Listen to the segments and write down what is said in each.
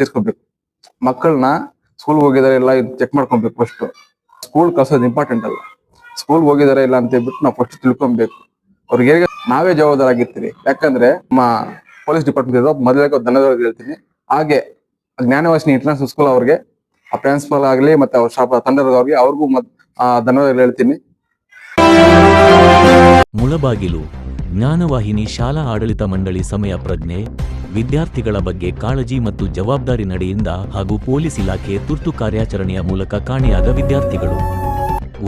ಎಚ್ಚರಿಸ್ಕೊಬೇಕು ಮಕ್ಕಳನ್ನ ಸ್ಕೂಲ್ ಹೋಗಿದಾರೆ ಇಲ್ಲ ಚೆಕ್ ಮಾಡ್ಕೊಬೇಕು ಫಸ್ಟ್ ಸ್ಕೂಲ್ ಕಳ್ಸೋದು ಇಂಪಾರ್ಟೆಂಟ್ ಅಲ್ಲ. ಸ್ಕೂಲ್ ಹೋಗಿದಾರೆ ಇಲ್ಲ ಅಂತ ಹೇಳ್ಬಿಟ್ಟು ನಾವು ಫಸ್ಟ್ ತಿಳ್ಕೊಬೇಕು. ಅವ್ರಿಗೆ ಹೇಗೆ ನಾವೇ ಜವಾಬ್ದಾರಾಗಿರ್ತೀವಿ ಯಾಕಂದ್ರೆ ನಮ್ಮ ಪೊಲೀಸ್ ಡಿಪಾರ್ಟ್ಮೆಂಟ್ ಮೊದಲಿಗೆ ಧನ್ಯವಾದ ಹೇಳ್ತೀನಿ. ಹಾಗೆ ಜ್ಞಾನವಾಸಿನಿ ಇಂಟರ್ನ್ಯಾಷನಲ್ ಸ್ಕೂಲ್ ಅವ್ರಿಗೆ, ಆ ಪ್ರಿನ್ಸಿಪಲ್ ಆಗಲಿ ಮತ್ತೆ ಅವ್ರ ಶಾಪ ತಂಡದವ್ರಿಗೆ ಅವ್ರಿಗೂ ಧನ್ಯವಾದಗಳು ಹೇಳ್ತೀನಿ. ಮುಳಬಾಗಿಲು, ಜ್ಞಾನವಾಹಿನಿ ಶಾಲಾ ಆಡಳಿತ ಮಂಡಳಿ ಸಮಯ ಪ್ರಜ್ಞೆ. ವಿದ್ಯಾರ್ಥಿಗಳ ಬಗ್ಗೆ ಕಾಳಜಿ ಮತ್ತು ಜವಾಬ್ದಾರಿ ನಡೆಯಿಂದ ಹಾಗೂ ಪೊಲೀಸ್ ಇಲಾಖೆ ತುರ್ತು ಕಾರ್ಯಾಚರಣೆಯ ಮೂಲಕ ಕಾಣೆಯಾದ ವಿದ್ಯಾರ್ಥಿಗಳು.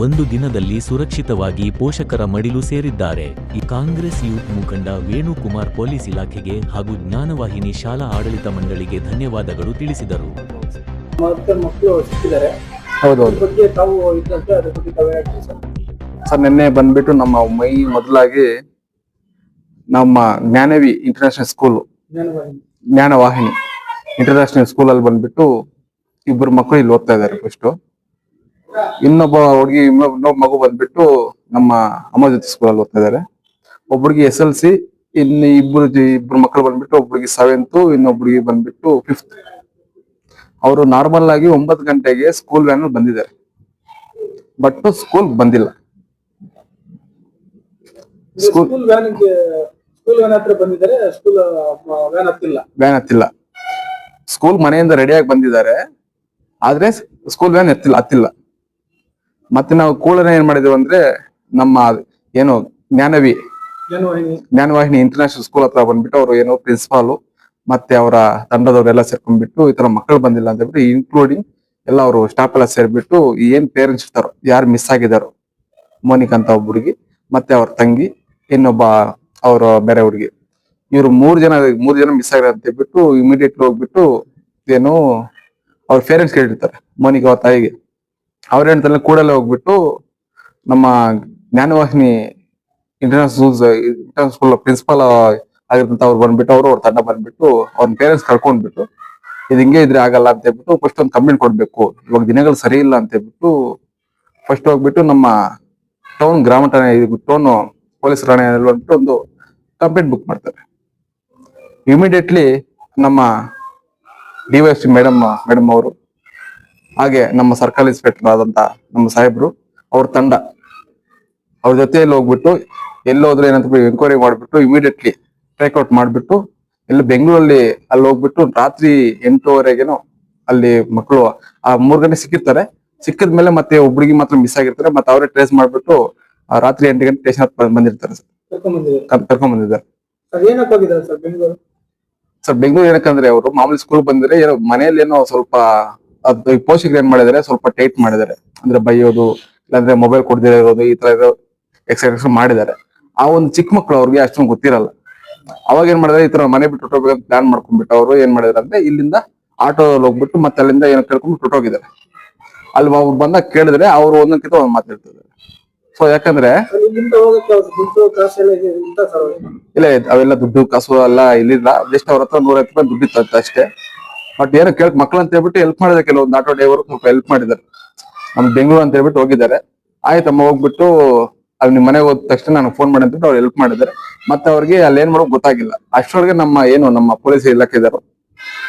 ಒಂದು ದಿನದಲ್ಲಿ ಸುರಕ್ಷಿತವಾಗಿ ಪೋಷಕರ ಮಡಿಲು ಸೇರಿದ್ದಾರೆ. ಈ ಕಾಂಗ್ರೆಸ್ ಯೂತ್ ಮುಖಂಡ ವೇಣುಕುಮಾರ್ ಪೊಲೀಸ್ ಇಲಾಖೆಗೆ ಹಾಗೂ ಜ್ಞಾನವಾಹಿನಿ ಶಾಲಾ ಆಡಳಿತ ಮಂಡಳಿಗೆ ಧನ್ಯವಾದಗಳು ತಿಳಿಸಿದರು. ಸರ್ ನಿನ್ನೆ ಬಂದ್ಬಿಟ್ಟು ನಮ್ಮ ಮೈ ಮೊದಲಾಗಿ ನಮ್ಮ Jnanavi international school Jnanavahini. International school ಅಲ್ಲಿ ಬಂದ್ಬಿಟ್ಟು ಇಬ್ಬರು ಮಕ್ಕಳು ಇಲ್ಲಿ ಓದ್ತಾ ಇದ್ದಾರೆ ಫಸ್ಟ್ ಇನ್ನೊಬ್ಬ ಹುಡುಗಿ ಇನ್ನೊಬ್ಬ ಮಗು ಬಂದ್ಬಿಟ್ಟು ನಮ್ಮ ಅಮ್ಮ ಜೊತೆ ಸ್ಕೂಲ್ ಅಲ್ಲಿ ಓದ್ತಾ ಇದ್ದಾರೆ ಒಬ್ಬರಿಗೆ ಎಸ್ ಎಲ್ ಸಿ ಇನ್ನು ಇಬ್ರು ಜಿ- ಇಬ್ರು ಮಕ್ಕಳು ಬಂದ್ಬಿಟ್ಟು ಒಬ್ಬರಿಗೆ ಸೆವೆಂತ್ ಇನ್ನೊಬ್ಬರಿಗೆ ಬಂದ್ಬಿಟ್ಟು ಫಿಫ್ತ್ ಅವರು ನಾರ್ಮಲ್ ಆಗಿ ಒಂಬತ್ತು ಗಂಟೆಗೆ ಸ್ಕೂಲ್ ವ್ಯಾನ್ ಬಂದಿದ್ದಾರೆ. ಬಟ್ ಸ್ಕೂಲ್ ಬಂದಿಲ್ಲ. ಸ್ಕೂಲ್ ಸ್ಕೂಲ್ ವ್ಯಾನ್ ಹತ್ರ ಬಂದಿದ್ದಾರೆ ಸ್ಕೂಲ್ ವ್ಯಾನ್ ಹತ್ತಿಲ್ಲ. ವ್ಯಾನ್ ಹತ್ತಿಲ್ಲ. ಸ್ಕೂಲ್ ಮನೆಯಿಂದ ರೆಡಿಯಾಗಿ ಬಂದಿದ್ದಾರೆ ಆದ್ರೆ ಸ್ಕೂಲ್ ವ್ಯಾನ್ ಎತ್ತಿಲ್ಲ ಹತ್ತಿಲ್ಲ. ಮತ್ತೆ ನಾವು ಕೂಡಲೇ ಏನ್ ಮಾಡಿದೀವಿ ಅಂದ್ರೆ ನಮ್ಮ ಏನು ಜ್ಞಾನವಿ ಜ್ಞಾನವಾಹಿನಿ. ಜ್ಞಾನವಾಹಿನಿ ಇಂಟರ್ನ್ಯಾಷನಲ್ ಸ್ಕೂಲ್ ಹತ್ರ ಬಂದ್ಬಿಟ್ಟು ಅವರು ಏನೋ ಪ್ರಿನ್ಸಿಪಾಲು ಮತ್ತೆ ಅವರ ತಂಡದವರೆಲ್ಲ ಸೇರ್ಕೊಂಡ್ಬಿಟ್ಟು ಈ ತರ ಮಕ್ಕಳು ಬಂದಿಲ್ಲ ಅಂತ ಹೇಳ್ಬಿಟ್ಟು ಇನ್ಕ್ಲೂಡಿಂಗ್ ಎಲ್ಲ ಅವರು ಸ್ಟಾಫ್ ಎಲ್ಲ ಸೇರ್ಬಿಟ್ಟು ಏನ್ ಪೇರೆಂಟ್ಸ್ ಇರ್ತಾರೋ ಯಾರು ಮಿಸ್ ಆಗಿದಾರೋ ಮೋನಿಕ್ ಅಂತ ಒಬ್ಬ ಹುಡುಗಿ ಮತ್ತೆ ಅವ್ರ ತಂಗಿ ಇನ್ನೊಬ್ಬ ಅವ್ರ ಬೇರೆ ಹುಡುಗಿ. ಇವ್ರು ಮೂರ್ ಜನ ಮೂರ್ ಜನ ಮಿಸ್ ಆಗಿರೋ ಅಂತ ಹೇಳ್ಬಿಟ್ಟು ಇಮಿಡಿಯೇಟ್ ಹೋಗ್ಬಿಟ್ಟು ಏನು ಅವ್ರ ಪೇರೆಂಟ್ಸ್ ಕೇಳಿರ್ತಾರೆ ಮೋನಿಗೆ ಅವ್ರ ತಾಯಿಗೆ. ಅವ್ರ ಹೇಳ್ತಾರೆ ಕೂಡಲೇ ಹೋಗ್ಬಿಟ್ಟು ನಮ್ಮ Jnanavahini international international school principal ಆಗಿರ್ತಂತ ಅವ್ರು ಬಂದ್ಬಿಟ್ಟು, ಅವರು ಅವ್ರ ತಂಡ ಬಂದ್ಬಿಟ್ಟು ಅವ್ರ ಪೇರೆಂಟ್ಸ್ ಕರ್ಕೊಂಡ್ಬಿಟ್ಟು, ಇದು ಹಿಂಗೆ ಇದ್ರೆ ಆಗಲ್ಲ ಅಂತ ಹೇಳ್ಬಿಟ್ಟು ಫಸ್ಟ್ ಒಂದು ಕಂಪ್ಲೇಂಟ್ ಕೊಡ್ಬೇಕು. ಇವಾಗ ದಿನಗಳು ಸರಿ ಇಲ್ಲ ಅಂತ ಹೇಳ್ಬಿಟ್ಟು ಫಸ್ಟ್ ಹೋಗ್ಬಿಟ್ಟು ನಮ್ಮ ಟೌನ್ ಗ್ರಾಮ ಠಾಣೆ ಟೌನ್ ಪೊಲೀಸ್ ಠಾಣೆ ಬಂದ್ಬಿಟ್ಟು ಒಂದು ಕಂಪ್ಲೇಂಟ್ ಬುಕ್ ಮಾಡ್ತಾರೆ. ಇಮಿಡಿಯೇಟ್ಲಿ ನಮ್ಮ ಡಿವೈಎಸ್ ಮೇಡಮ್ ಮೇಡಮ್ ಅವರು, ಹಾಗೆ ನಮ್ಮ ಸರ್ಕಲ್ ಇನ್ಸ್ಪೆಕ್ಟರ್ ಆದಂತ ನಮ್ಮ ಸಾಹೇಬ್ರು, ಅವ್ರ ತಂಡ, ಅವ್ರ ಜೊತೆಯಲ್ಲಿ ಹೋಗ್ಬಿಟ್ಟು ಎಲ್ಲೋದ್ರೆ ಏನಂತ ಎನ್ಕ್ವೈರಿ ಮಾಡಿಬಿಟ್ಟು ಇಮಿಡಿಯೇಟ್ಲಿ ಟ್ರೇಕ್ಔಟ್ ಮಾಡಿಬಿಟ್ಟು, ಎಲ್ಲ ಬೆಂಗಳೂರಲ್ಲಿ ಅಲ್ಲಿ ಹೋಗ್ಬಿಟ್ಟು ರಾತ್ರಿ ಎಂಟೂವರೆಗೇನೋ ಅಲ್ಲಿ ಮಕ್ಕಳು ಆ ಮೂರ್ ಗಂಟೆ ಸಿಕ್ಕಿರ್ತಾರೆ. ಸಿಕ್ಕಿದ್ಮೇಲೆ ಮತ್ತೆ ಒಬ್ಬರಿಗೆ ಮಾತ್ರ ಮಿಸ್ ಆಗಿರ್ತಾರೆ. ಮತ್ತೆ ಅವರೇ ಟ್ರೇಸ್ ಮಾಡ್ಬಿಟ್ಟು ರಾತ್ರಿ ಎಂಟು ಗಂಟೆ ಸ್ಟೇಷನ್ ಬಂದಿರ್ತಾರೆ ಸರ್. ಕರ್ಕೊಂಡ್ ಬಂದಿದ್ದಾರೆ ಕರ್ಕೊಂಡ್ ಬಂದಿದ್ದಾರೆ ಸರ್ ಏನಕ್ಕೆ ಹೋಗಿದ್ದಾರೆ ಸರ್ ಬೆಂಗಳೂರು? ಸರ್ ಬೆಂಗಳೂರು ಏನಕ್ಕಂದ್ರೆ ಅವರು ಮಾಮೂಲಿ ಸ್ಕೂಲ್ ಬಂದ್ರೆ ಏನೋ ಮನೆಯಲ್ಲಿ ಏನೋ ಸ್ವಲ್ಪ ಅದು ಪೋಷಕರು ಏನ್ ಮಾಡಿದಾರೆ ಸ್ವಲ್ಪ ಟೈಟ್ ಮಾಡಿದ್ದಾರೆ. ಅಂದ್ರೆ ಬೈಯೋದು ಇಲ್ಲಾಂದ್ರೆ ಮೊಬೈಲ್ ಕೊಡದಿರೋ ಇರೋದು ಈ ತರ ಇರೋ ಎಕ್ಸರ್ಸೈಸ್ ಮಾಡಿದ್ದಾರೆ. ಆ ಒಂದು ಚಿಕ್ಕ ಮಕ್ಕಳು ಅವ್ರಿಗೆ ಅಷ್ಟೊಂದು ಗೊತ್ತಿರಲ್ಲ. ಅವಾಗ ಏನ್ ಮಾಡಿದ್ರೆ ಈ ತರ ಮನೆ ಬಿಟ್ಟು ಹೊಟ್ಟೋಗ್ಬೇಕಂತ ಪ್ಲಾನ್ ಮಾಡ್ಕೊಂಡ್ಬಿಟ್ಟು ಅವರು ಏನ್ ಮಾಡಿದಾರೆ ಅಂದ್ರೆ ಇಲ್ಲಿಂದ ಆಟೋದಲ್ಲಿ ಹೋಗ್ಬಿಟ್ಟು ಮತ್ತೆ ಅಲ್ಲಿಂದ ಏನೋ ಕೇಳ್ಕೊಂಡು ಹೊಟ್ಟೋಗಿದ್ದಾರೆ ಅಲ್ಲಿ ಅವ್ರು ಬಂದಾಗ ಕೇಳಿದ್ರೆ ಅವ್ರು ಒಂದೊಂದ್ಕಿಂತ ಒಂದ್ ಮಾತಾಡ್ತಿದ್ದಾರೆ. ಸೊ ಯಾಕಂದ್ರೆ ಇಲ್ಲ ಅವೆಲ್ಲ ದುಡ್ಡು ಕಾಸು ಎಲ್ಲ ಇಲ್ಲಿಲ್ಲ. ಜಸ್ಟ್ ಅವ್ರ ಹತ್ರ ನೂರ ರೂಪಾಯಿ ದುಡ್ಡು ಇತ್ತು ಅಷ್ಟೇ. ಬಟ್ ಏನೋ ಕೇಳಕ್ ಮಕ್ಳು ಅಂತ ಹೇಳ್ಬಿಟ್ಟು ಹೆಲ್ಪ್ ಮಾಡಿದ್ರೆ ಕೆಲವೊಂದು ಆಟೋ ಡ್ರೈವರ್ ಸ್ವಲ್ಪ ಹೆಲ್ಪ್ ಮಾಡಿದ್ದಾರೆ. ನಮ್ ಬೆಂಗಳೂರು ಅಂತ ಹೇಳ್ಬಿಟ್ಟು ಹೋಗಿದ್ದಾರೆ. ಆಯ್ತಮ್ಮ ಹೋಗ್ಬಿಟ್ಟು ಅಲ್ಲಿ ನಿಮ್ ಮನೆಗೆ ಹೋದ ತಕ್ಷಣ ನಾನು ಫೋನ್ ಮಾಡಿ ಅಂತ ಅವ್ರು ಹೆಲ್ಪ್ ಮಾಡಿದ್ದಾರೆ. ಮತ್ತೆ ಅವ್ರಿಗೆ ಅಲ್ಲಿ ಏನ್ ಮಾಡೋಕ್ ಗೊತ್ತಾಗಿಲ್ಲ. ಅಷ್ಟರೊಳಗೆ ನಮ್ಮ ಏನು ನಮ್ಮ ಪೊಲೀಸ್ ಇಲಾಖೆ ಇದ್ದಾರೆ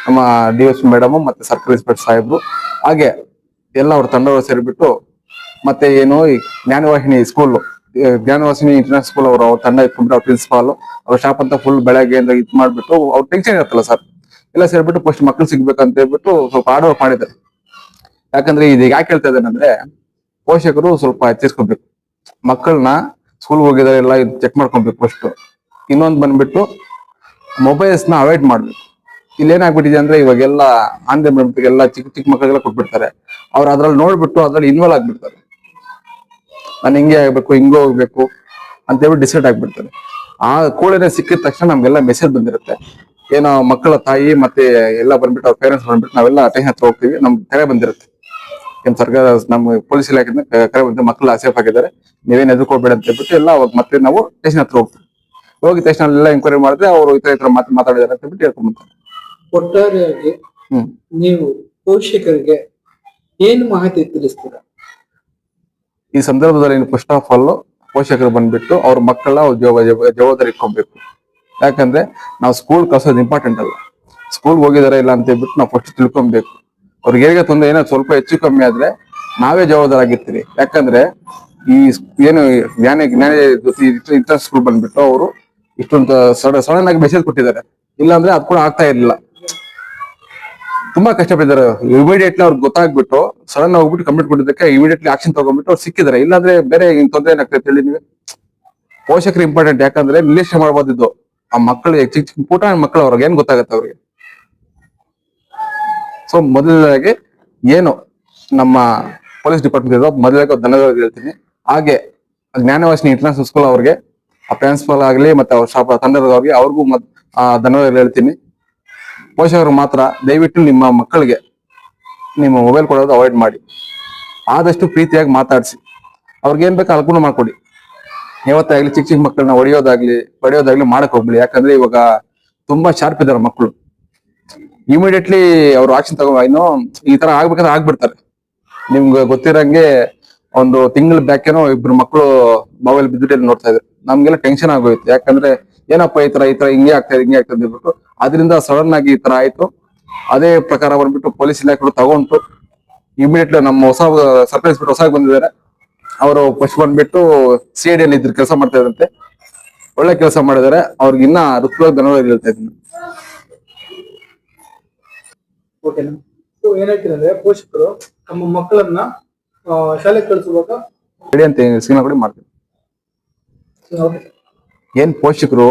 ನಮ್ಮ ಡಿ ಎಸ್ ಮೇಡಮ್ ಮತ್ತೆ ಸರ್ಕಲ್ ಇನ್ಸ್ಪೆಕ್ಟರ್ ಸಾಹೇಬ್ರು. ಹಾಗೆ ಎಲ್ಲ ಅವ್ರ ತಂಡವರು ಸೇರಿಬಿಟ್ಟು ಮತ್ತೆ ಏನು ಈ Jnanavahini school Jnanavahini international school ಅವರು, ಅವ್ರ ತಂಡ ಇಟ್ಕೊಂಡ್ಬಿಟ್ಟು ಅವ್ರ ಪ್ರಿನ್ಸಿಪಾಲ್ ಅವ್ರ ಶಾಪ್ ಅಂತ ಫುಲ್ ಬೆಳಗ್ಗೆಯಿಂದ ಇದು ಮಾಡ್ಬಿಟ್ಟು ಅವ್ರ ಟೆನ್ಷನ್ ಇರುತ್ತಲ್ಲ ಸರ್ ಎಲ್ಲ ಸೇರ್ಬಿಟ್ಟು ಫಸ್ಟ್ ಮಕ್ಳು ಸಿಗ್ಬೇಕಂತ ಹೇಳ್ಬಿಟ್ಟು ಸ್ವಲ್ಪ ಆರ್ಡರ್ ಮಾಡಿದ್ದಾರೆ. ಯಾಕಂದ್ರೆ ಇದು ಯಾಕೆ ಹೇಳ್ತಾ ಇದ್ದಾನೆ ಅಂದ್ರೆ, ಪೋಷಕರು ಸ್ವಲ್ಪ ಎಚ್ಚರಿಸ್ಕೊಬೇಕು. ಮಕ್ಕಳನ್ನ ಸ್ಕೂಲ್ ಹೋಗಿದಾರೆ ಎಲ್ಲ ಚೆಕ್ ಮಾಡ್ಕೊಬೇಕು ಫಸ್ಟ್ ಇನ್ನೊಂದು ಬಂದ್ಬಿಟ್ಟು ಮೊಬೈಲ್ಸ್ನ ಅವಾಯ್ಡ್ ಮಾಡ್ಬೇಕು. ಇಲ್ಲಿ ಏನಾಗ್ಬಿಟ್ಟಿದೆ ಅಂದ್ರೆ ಇವಾಗೆಲ್ಲ ಆನ್ಲೈನ್ ಎಲ್ಲ ಚಿಕ್ಕ ಚಿಕ್ಕ ಮಕ್ಕಳಿಗೆಲ್ಲ ಕೊಟ್ಬಿಡ್ತಾರೆ. ಅವ್ರು ಅದ್ರಲ್ಲಿ ನೋಡ್ಬಿಟ್ಟು ಅದ್ರಲ್ಲಿ ಇನ್ವಾಲ್ವ್ ಆಗ್ಬಿಡ್ತಾರೆ. ನಾನು ಹಿಂಗೆ ಆಗ್ಬೇಕು ಹಿಂಗೆ ಹೋಗ್ಬೇಕು ಅಂತ ಹೇಳಿ ಡಿಸೈಡ್ ಆಗ್ಬಿಡ್ತಾರೆ. ಆ ಕೂಡಲೇ ಸಿಕ್ಕಿದ ತಕ್ಷಣ ನಮ್ಗೆಲ್ಲ ಮೆಸೇಜ್ ಬಂದಿರುತ್ತೆ. ಏನೋ ಮಕ್ಕಳ ತಾಯಿ ಮತ್ತೆ ಎಲ್ಲ ಬಂದ್ಬಿಟ್ಟು ಅವ್ರ ಪೇರೆಂಟ್ಸ್ ಬಂದ್ಬಿಟ್ಟು ನಾವೆಲ್ಲ ಅಟೆನ್ಷನ್ ಹತ್ರ ಹೋಗ್ತೀವಿ ನಮ್ಗೆ ಕರೆ ಬಂದಿರುತ್ತೆ. ಏನ್ ಸರ್ಕಾರ ನಮ್ಮ ಪೊಲೀಸ್ ಇಲಾಖೆಯಿಂದ ಕರೆ ಬಂದ ಮಕ್ಕಳು ಸೇಫ್ ಆಗಿದ್ದಾರೆ ನೀವೇನು ಎದುರ್ಕೋಬೇಡ ಅಂತ ಹೇಳ್ಬಿಟ್ಟು ಎಲ್ಲ ಅವಾಗ ಮತ್ತೆ ನಾವು ಟೇಷನ್ ಹತ್ರ ಹೋಗ್ತೀವಿ. ಹೋಗಿ ತಕ್ಷಣ ಎಲ್ಲ ಎಂಕ್ವೈರಿ ಮಾಡಿದ್ರೆ ಅವರು ಈ ತರ ಮಾತು ಮಾತಾಡಿದಾರೆ ಅಂತ ಹೇಳ್ಬಿಟ್ಟು ಹೇಳ್ಕೊಂಡ್ಬರ್ತಾರೆ ಒಟ್ಟಾರೆಯಾಗಿ ಹ್ಮ್. ನೀವು ಪೋಷಕರಿಗೆ ಏನು ಮಾಹಿತಿ ತಿಳಿಸ್ತೀರಾ? ಈ ಸಂದರ್ಭದಲ್ಲಿ ಫಸ್ಟ್ ಆಫ್ ಆಲ್ ಪೋಷಕರು ಬಂದ್ಬಿಟ್ಟು ಅವ್ರ ಮಕ್ಕಳ ಜವಾಬ್ದಾರಿ ಇಟ್ಕೊಬೇಕು. ಯಾಕಂದ್ರೆ ನಾವು ಸ್ಕೂಲ್ ಕಳ್ಸೋದು ಇಂಪಾರ್ಟೆಂಟ್ ಅಲ್ಲ. ಸ್ಕೂಲ್ ಹೋಗಿದಾರೆ ಇಲ್ಲ ಅಂತ ಹೇಳ್ಬಿಟ್ಟು ನಾವು ಫಸ್ಟ್ ತಿಳ್ಕೊಬೇಕು. ಅವ್ರಿಗೆ ಹೇಗೆ ತೊಂದರೆ ಏನೋ ಸ್ವಲ್ಪ ಹೆಚ್ಚು ಕಮ್ಮಿ ಆದ್ರೆ ನಾವೇ ಜವಾಬ್ದಾರಾಗಿರ್ತೀರಿ ಯಾಕಂದ್ರೆ ಈ ಏನು ಜ್ಞಾನ ಜ್ಞಾನ ಇಂಟರ್ ಸ್ಕೂಲ್ ಬಂದ್ಬಿಟ್ಟು ಅವರು ಇಷ್ಟೊಂದು ಸಡನ್ ಆಗಿ ಮೆಸೇಜ್ ಕೊಟ್ಟಿದ್ದಾರೆ. ಇಲ್ಲಾಂದ್ರೆ ಅದು ಕೂಡ ಆಗ್ತಾ ಇರ್ಲಿಲ್ಲ. ತುಂಬಾ ಕಷ್ಟಪಟ್ಟಿದ್ದಾರೆ. ಇಮಿಡಿಯೇಟ್ಲಿ ಅವ್ರಿಗೆ ಗೊತ್ತಾಗ್ಬಿಟ್ಟು ಸಡನ್ ಹೋಗ್ಬಿಟ್ಟು ಕಂಪ್ಲೀಟ್ ಕೊಟ್ಟಿದ್ದಕ್ಕೆ ಇಮಿಡಿಯೇಟ್ಲಿ ಆಕ್ಷನ್ ತಗೊಂಡ್ಬಿಟ್ಟು ಅವ್ರು ಸಿಕ್ಕಿದ್ದಾರೆ. ಇಲ್ಲಾಂದ್ರೆ ಬೇರೆ ಹಿಂಗ್ ತೊಂದರೆ ಏನಾಗ್ತದೆ ಹೇಳಿ ನೀವು ಪೋಷಕರು ಇಂಪಾರ್ಟೆಂಟ್ ಯಾಕಂದ್ರೆ ನಿರ್ಲಕ್ಷ್ಯ ಮಾಡಬಾರ್ದಿದ್ದು ಆ ಮಕ್ಕಳು ಚಿಕ್ಕ ಚಿಕ್ಕ ಪುಟ ಮಕ್ಕಳು ಅವ್ರಿಗೆ ಏನ್ ಗೊತ್ತಾಗತ್ತೆ ಅವ್ರಿಗೆ? ಸೊ ಮೊದಲನೇದಾಗಿ ಏನು ನಮ್ಮ ಪೊಲೀಸ್ ಡಿಪಾರ್ಟ್ಮೆಂಟ್ ಇರೋ ಮೊದಲಾಗಿ ಧನ್ಯವಾದ ಹೇಳ್ತೀನಿ. ಹಾಗೆ ಜ್ಞಾನವಾಸಿನಿ ಇಂಟರ್ನ್ಯಾಷನಲ್ ಸ್ಕೂಲ್ ಅವ್ರಿಗೆ, ಆ ಪ್ರಿನ್ಸಿಪಲ್ ಆಗಲಿ ಮತ್ತೆ ಅವ್ರ ಶಾಪ ತಂಡದವ್ರಿಗೆ ಅವ್ರಿಗೂ ಧನ್ಯವಾದ ಹೇಳ್ತೀನಿ. ಪೋಷಕರು ಮಾತ್ರ ದಯವಿಟ್ಟು ನಿಮ್ಮ ಮಕ್ಕಳಿಗೆ ನಿಮ್ಮ ಮೊಬೈಲ್ ಕೊಡೋದು ಅವಾಯ್ಡ್ ಮಾಡಿ. ಆದಷ್ಟು ಪ್ರೀತಿಯಾಗಿ ಮಾತಾಡಿಸಿ. ಅವ್ರಿಗೆ ಏನ್ ಬೇಕು ಅನುಕೂಲ ಮಾಡ್ಕೊಡಿ. ಯಾವತ್ತೇ ಆಗ್ಲಿ ಚಿಕ್ಕ ಚಿಕ್ಕ ಮಕ್ಕಳನ್ನ ಹೊಡೆಯೋದಾಗ್ಲಿ ಹೊಡೆಯೋದಾಗ್ಲಿ ಮಾಡಕ್ ಹೋಗ್ಬಿಡಿ. ಯಾಕಂದ್ರೆ ಇವಾಗ ತುಂಬಾ ಶಾರ್ಪ್ ಇದ್ದಾರೆ ಮಕ್ಕಳು. ಇಮಿಡಿಯೇಟ್ಲಿ ಅವ್ರು ಆಕ್ಷನ್ ತಗೋ ಇನ್ನು ಈ ತರ ಆಗ್ಬೇಕಂದ್ರೆ ಆಗ್ಬಿಡ್ತಾರೆ. ನಿಮ್ಗೆ ಗೊತ್ತಿರಂಗೆ ಒಂದು ತಿಂಗಳ ಬ್ಯಾಕ್ ಏನೋ ಇಬ್ರು ಮಕ್ಕಳು ಮೊಬೈಲ್ ಬಿದ್ದಿಟ್ಟು ನೋಡ್ತಾ ಇದ್ರು. ನಮ್ಗೆಲ್ಲ ಟೆನ್ಷನ್ ಆಗೋಯ್ತು. ಯಾಕಂದ್ರೆ, ಏನಪ್ಪ ಈ ತರ ಈ ತರ ಹಿಂಗೆ ಆಗ್ತಾ ಇದೆ, ಹಿಂಗೆ ಆಗ್ತದೆ ಅಂದ್ಬಿಟ್ಟು ಅದರಿಂದ ಸಡನ್ ಆಗಿ ಈ ತರ ಆಯ್ತು. ಅದೇ ಪ್ರಕಾರ ಬಂದ್ಬಿಟ್ಟು ಪೊಲೀಸ್ ಇಲಾಖೆಗಳು ತಗೊಂಡು ಇಮಿಡಿಯೇಟ್ಲಿ ನಮ್ಮ ಹೊಸ ಸರ್ಪ್ರೈಸ್ ಬಿಟ್ಟು ಹೊಸ ಬಂದಿದ್ದಾರೆ. ಅವರು ಫಸ್ಟ್ ಬಂದ್ಬಿಟ್ಟು ಸಿ ಐ ಡಿ ಇದ್ರ ಕೆಲಸ ಮಾಡ್ತಾ ಇದ್ದಂತೆ ಒಳ್ಳೆ ಕೆಲಸ ಮಾಡಿದ್ದಾರೆ. ಅವ್ರಿಗೆ ಇನ್ನ ಋತುವಾಗ ಧನ್ಯವಾದ ಹೇಳ್ತಾ ಇದ್ದೀನಿ. ಏನ್ ಪೋಷಕರು ತಮ್ಮ ಮಕ್ಕಳನ್ನ ಶಾಲೆಗೆ ಕಳಿಸುವಾಗ ಅಂತ ಸಿನಿಮಾ ಕೂಡ ಮಾಡ್ತೀವಿ ಓಕೆ ಏನ್ ಪೋಷಕರು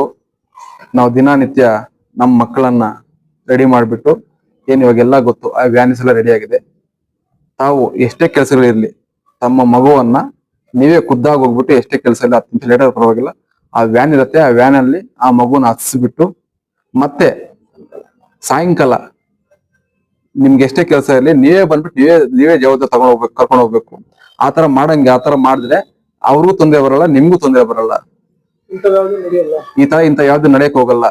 ನಾವು ದಿನನಿತ್ಯ ನಮ್ಮ ಮಕ್ಕಳನ್ನ ರೆಡಿ ಮಾಡಿಬಿಟ್ಟು ಏನ್ ಇವಾಗೆಲ್ಲ ಗೊತ್ತು ಆ ವ್ಯಾನಿಸ್ ಎಲ್ಲ ರೆಡಿ ಆಗಿದೆ. ತಾವು ಎಷ್ಟೇ ಕೆಲಸಗಳಿರಲಿ ತಮ್ಮ ಮಗುವನ್ನ ನೀವೇ ಖುದ್ದಾಗಿ ಹೋಗ್ಬಿಟ್ಟು ಎಷ್ಟೇ ಕೆಲಸ ಇಲ್ಲ ಹತ್ತು ನಿಮಿಷ ಲೇಟರ್ ಪರವಾಗಿಲ್ಲ ಆ ವ್ಯಾನ್ ಇರುತ್ತೆ ಆ ವ್ಯಾನ್ ಅಲ್ಲಿ ಆ ಮಗುನ ಹತ್ಸಿಬಿಟ್ಟು ಮತ್ತೆ ಸಾಯಂಕಾಲ ನಿಮ್ಗೆ ಎಷ್ಟೇ ಕೆಲಸ ಇರಲಿ ನೀವೇ ಬಂದ್ಬಿಟ್ಟು ನೀವೇ ನೀವೇ ಜವಾಬ್ದಾರಿ ತಗೊಂಡ್ ಹೋಗ್ಬೇಕು ಕರ್ಕೊಂಡು ಹೋಗ್ಬೇಕು. ಆ ತರ ಮಾಡಂಗೆ ಆ ತರ ಮಾಡಿದ್ರೆ ಅವ್ರಿಗೂ ತೊಂದರೆ ಬರಲ್ಲ ನಿಮ್ಗೂ ತೊಂದರೆ ಬರಲ್ಲ. ಈ ತರ ಇಂತ ಯಾವ್ದು ನಡೆಯಕ್ ಹೋಗಲ್ಲ.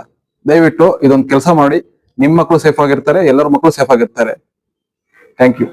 ದಯವಿಟ್ಟು ಇದೊಂದು ಕೆಲಸ ಮಾಡಿ. ನಿಮ್ಮ ಮಕ್ಕಳು ಸೇಫ್ ಆಗಿರ್ತಾರೆ ಎಲ್ಲರ ಮಕ್ಕಳು ಸೇಫ್ ಆಗಿರ್ತಾರೆ. Thank you